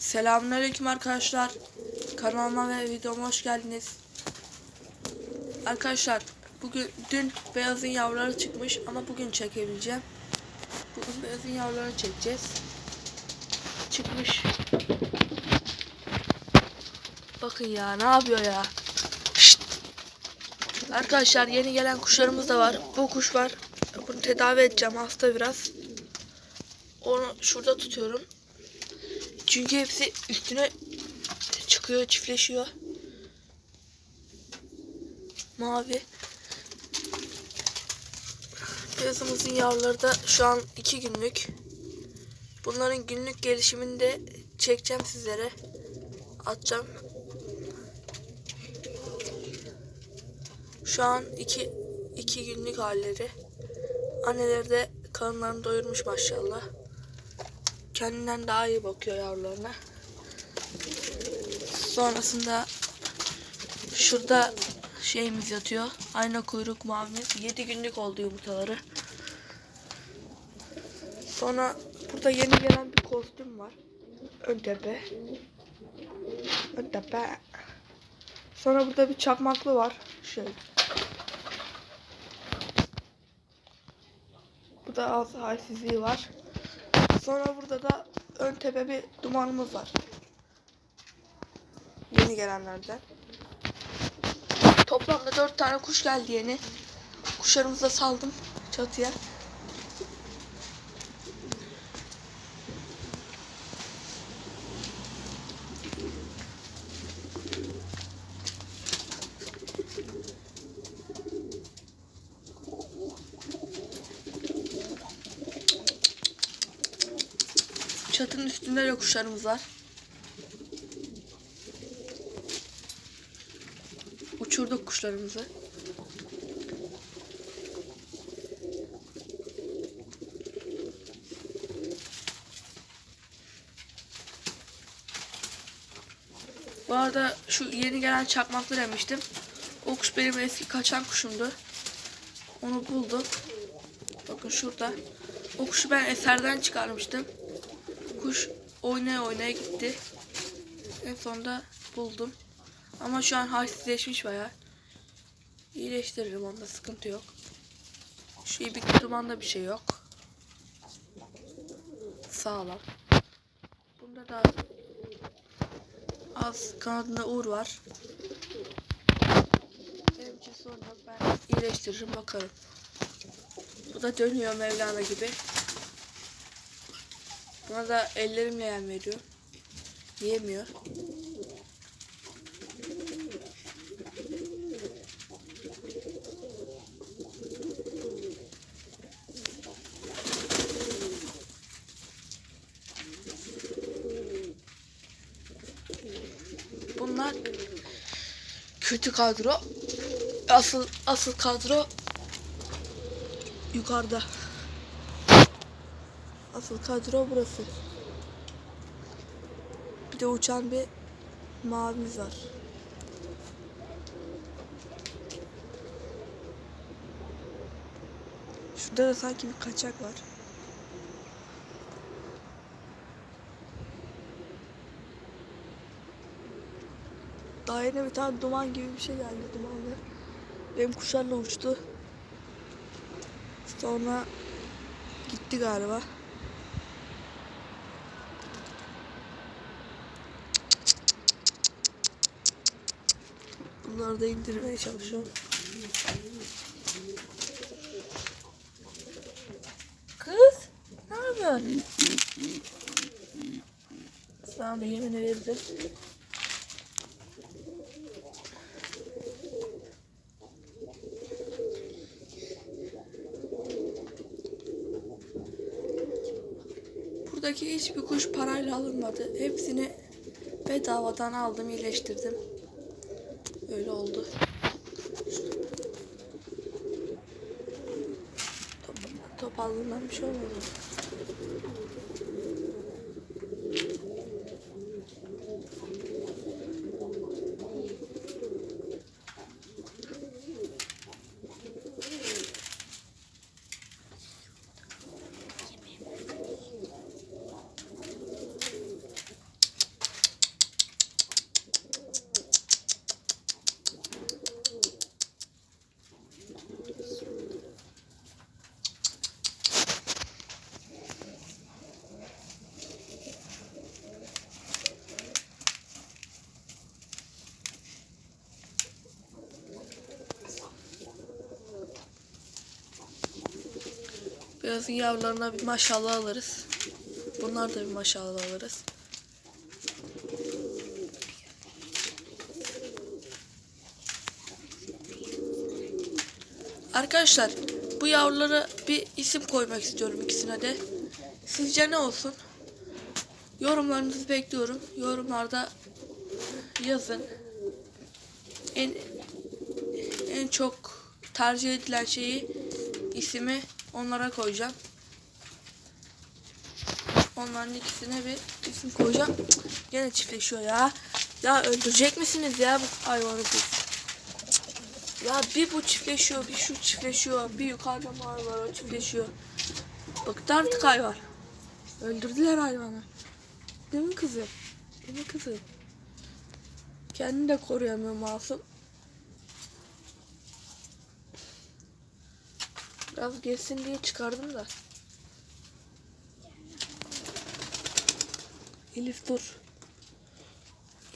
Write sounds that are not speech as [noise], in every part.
Selamünaleyküm arkadaşlar. Kanalıma ve videoma hoş geldiniz. Arkadaşlar bugün dün beyazın yavruları çıkmış ama bugün çekebileceğim. Bugün beyazın yavrularını çekeceğiz. Çıkmış. Bakın ya ne yapıyor ya. Şşt. Arkadaşlar yeni gelen kuşlarımız da var. Bu kuş var. Bunu tedavi edeceğim hasta biraz. Onu şurada tutuyorum. Çünkü hepsi üstüne çıkıyor, çiftleşiyor. Mavi. Beyazımızın yavruları da şu an iki günlük. Bunların günlük gelişimini de çekeceğim sizlere. Atacağım. Şu an iki, iki günlük halleri. Anneleri de karınlarını doyurmuş maşallah. Kendinden daha iyi bakıyor yavrularına. Sonrasında şurada şeyimiz yatıyor. Ayna kuyruk mavimiz. 7 günlük oldu yumurtaları. Sonra burada yeni gelen bir kostüm var. Ön tepe. Ön tepe. Sonra burada bir çakmaklı var. Şöyle. Burada az halsizliği var. Sonra burada da ön tepe bir dumanımız var. Yeni gelenlerden. Toplamda dört tane kuş geldi yeni. Kuşlarımızı da saldım çatıya. Üstünde de kuşlarımız var. Uçurduk kuşlarımızı. Bu arada şu yeni gelen çakmaklı demiştim. O kuş benim eski kaçan kuşumdu. Onu buldum. Bakın şurada. O kuşu ben eserden çıkarmıştım. Kuş oynaya oynaya gitti. En sonunda buldum. Ama şu an halsizleşmiş bayağı. İyileştiririm onda sıkıntı yok. Şu ibik dumanda bir şey yok. Sağlam. Bunda da az kanadında uğur var. Benim için. Ben iyileştiririm bakarım. Bu da dönüyor Mevlana gibi. Buna da ellerimle yem veriyorum. Yemiyor. Bunlar kötü kadro. Asıl asıl kadro yukarıda. Asıl kadro burası. Bir de uçan bir mavimiz var. Şurada da sanki bir kaçak var. Yeni bir tane duman gibi bir şey geldi dumanlı. Benim kuşlarla uçtu. Sonra gitti galiba. Bunları da indirmeye çalışıyorum. Kız, ne yapıyorsun? Sana da yemini verdim. Buradaki hiçbir kuş parayla alınmadı. Hepsini bedavadan aldım, iyileştirdim. Öyle oldu. Top, top aldığından bir şey olmadı. Birazın yavrularına bir maşallah alırız. Bunlar da bir maşallah alırız. Arkadaşlar bu yavrulara bir isim koymak istiyorum ikisine de. Sizce ne olsun? Yorumlarınızı bekliyorum. Yorumlarda yazın. En en çok tercih edilen şeyi ismi onlara koyacağım. Onların ikisine bir isim koyacağım. Gene çiftleşiyor ya. Ya öldürecek misiniz ya bu hayvanı? Cık, Ya bir bu çiftleşiyor, bir şu çiftleşiyor, bir yukarıda mavi var o çiftleşiyor. Bıktı artık hayvan. Öldürdüler hayvanı. Değil mi kızım? Değil mi kızım? Kendini de koruyamıyor masum. Biraz geçsin diye çıkardım da. Elif dur.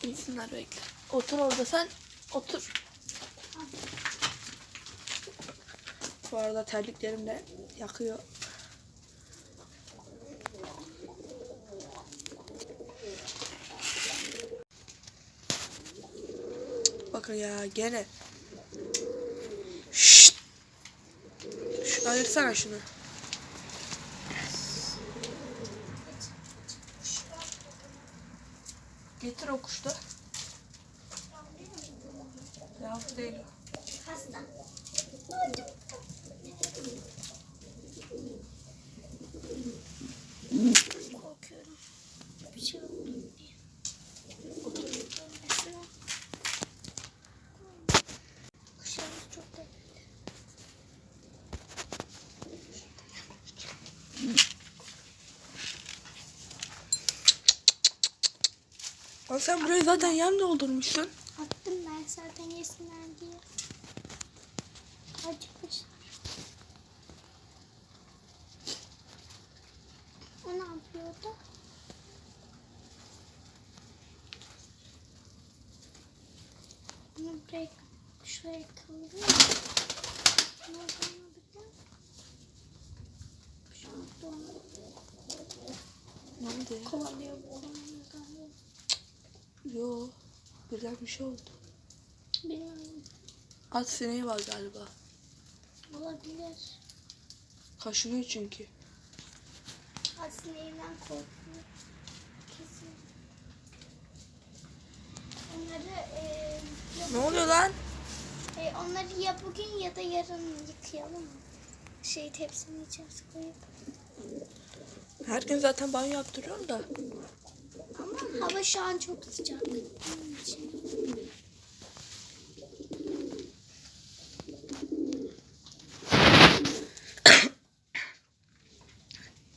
İnsinler bekle. Otur orada sen. Otur. Bu arada terliklerim de yakıyor. Bakın ya gene. Şu, ayırsana şunu. Getir o kuşu da. Yavru değil o. Hasta. Korkuyorum. Bir şey oldu diye. Mesela kuşlarımız çok da Lan sen burayı zaten yem doldurmuşsun. attım ben zaten yesinler diye. Acıkmışlar. O ne yapıyordu? Bunu buraya şuraya kaldırıyor. Bunu bana bir de şu an Ne oldu kovalıyor kovalıyor. Yo. Birden bir şey oldu. Bilmiyorum. At sineği var galiba. Olabilir. Kaşınıyor çünkü. Aslında evden korkuyor. Kesin. Onları e, ya, Ne oluyor lan? e, onları ya bugün ya da yarın yıkayalım mı? Şey tepsinin içerisine koyup. Her gün zaten banyo yaptırıyorum da. Hava şu an çok sıcak.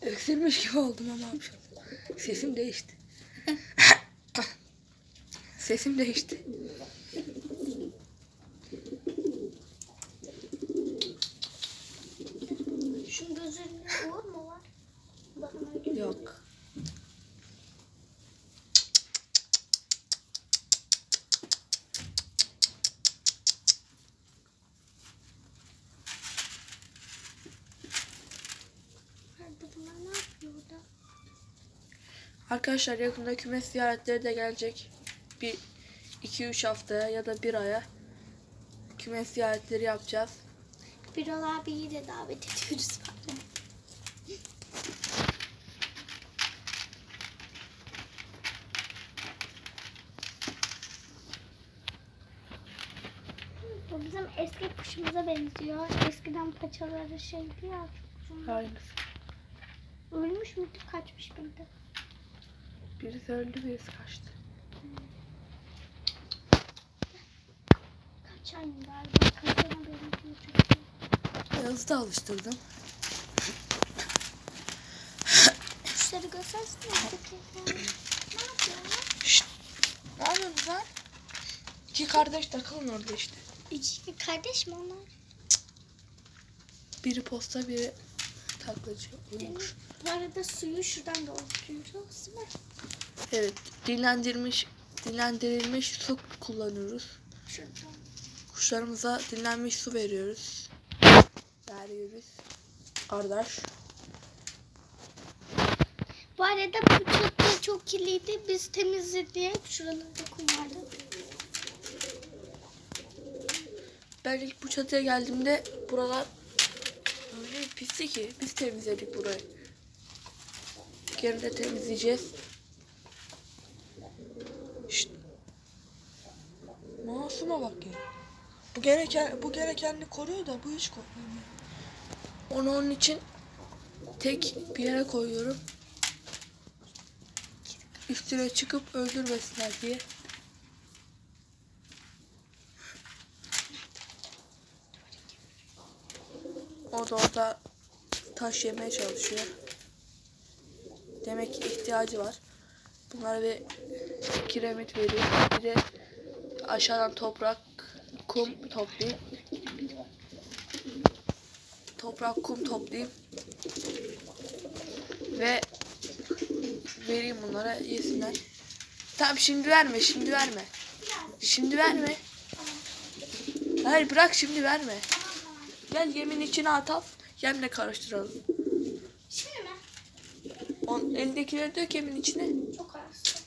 Öksürmüş gibi oldum ama. Sesim değişti. [laughs] Sesim değişti. Şunun gözünde uğur mu var? Bakın öyle. Yok. Nerede bunlar orada? Arkadaşlar yakında kümes ziyaretleri de gelecek. Bir 2-3 haftaya ya da bir aya kümes ziyaretleri yapacağız. Birol abiyi de davet ediyoruz bari. Bu bizim eski kuşumuza benziyor. Eskiden paçaları şeydi ya. Aynısı. Ölmüş müydü kaçmış mıydı? Birisi öldü birisi kaçtı. Kaçan galiba. Kaçana benziyor çünkü. Yazı da alıştırdım. Kuşları göstersene. Ne yapıyorlar? Şşt. Ne yapıyorsunuz lan? İki kardeş takılın orada işte. İki kardeş mi onlar? Biri posta biri taklacı. Uyumuş. Bu arada suyu şuradan dolduruyoruz değil mi? Evet. Dinlendirmiş dinlendirilmiş su kullanıyoruz. Şuradan. Kuşlarımıza dinlenmiş su veriyoruz. Veriyoruz. Kardeş. arada bu çatı çok kirliydi. Biz temizledik. Şuralarda kum vardı. Ben ilk bu çatıya geldiğimde buralar öyle pisti ki biz temizledik burayı. Geri de temizleyeceğiz. Şşt. Masuma bak ya. Bu gereken bu gene kendini koruyor da bu hiç korkmuyor. Onu onun için tek bir yere koyuyorum. Üstüne çıkıp öldürmesinler diye. O da orada taş yemeye çalışıyor. Demek ki ihtiyacı var. Bunlara bir kiremit vereyim. Bir de aşağıdan toprak, kum toplayayım. Toprak, kum toplayayım. Ve vereyim bunlara yesinler. Tamam şimdi verme, şimdi verme. Şimdi verme. Hayır bırak şimdi verme. Gel yemin içine atalım. Yemle karıştıralım. Elindekileri dök yemin içine. Çok az.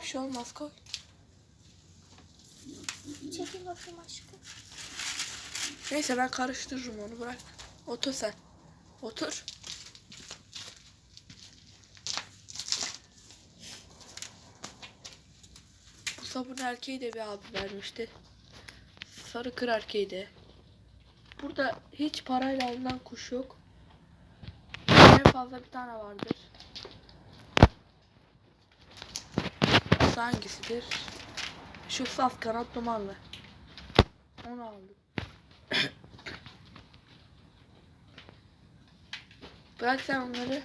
Bir şey olmaz koy. Çekil bakayım aşkım. Neyse ben karıştırırım onu bırak. Otur sen. Otur. Bu sabun erkeği de bir abi vermişti. Sarı kır erkeği de. Burada hiç parayla alınan kuş yok. En fazla bir tane vardır. Bu hangisidir? Şu saf kanat dumanlı. Onu aldım. [coughs] Bırak sen onları.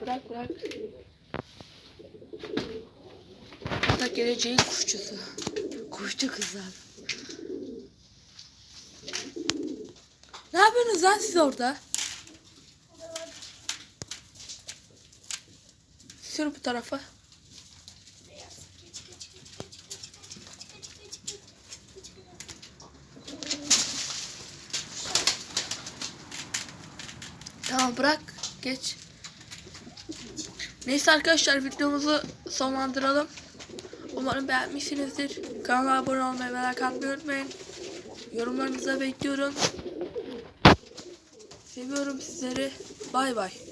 Bırak bırak. Hatta geleceğin kuşçusu. Kuşçu kızlar. Ne yapıyorsunuz lan siz orada? Sür bu tarafa. Tamam bırak. Geç. Neyse arkadaşlar videomuzu sonlandıralım. Umarım beğenmişsinizdir. Kanala abone olmayı ve like atmayı unutmayın. Yorumlarınızı bekliyorum. Seviyorum sizleri. Bay bay.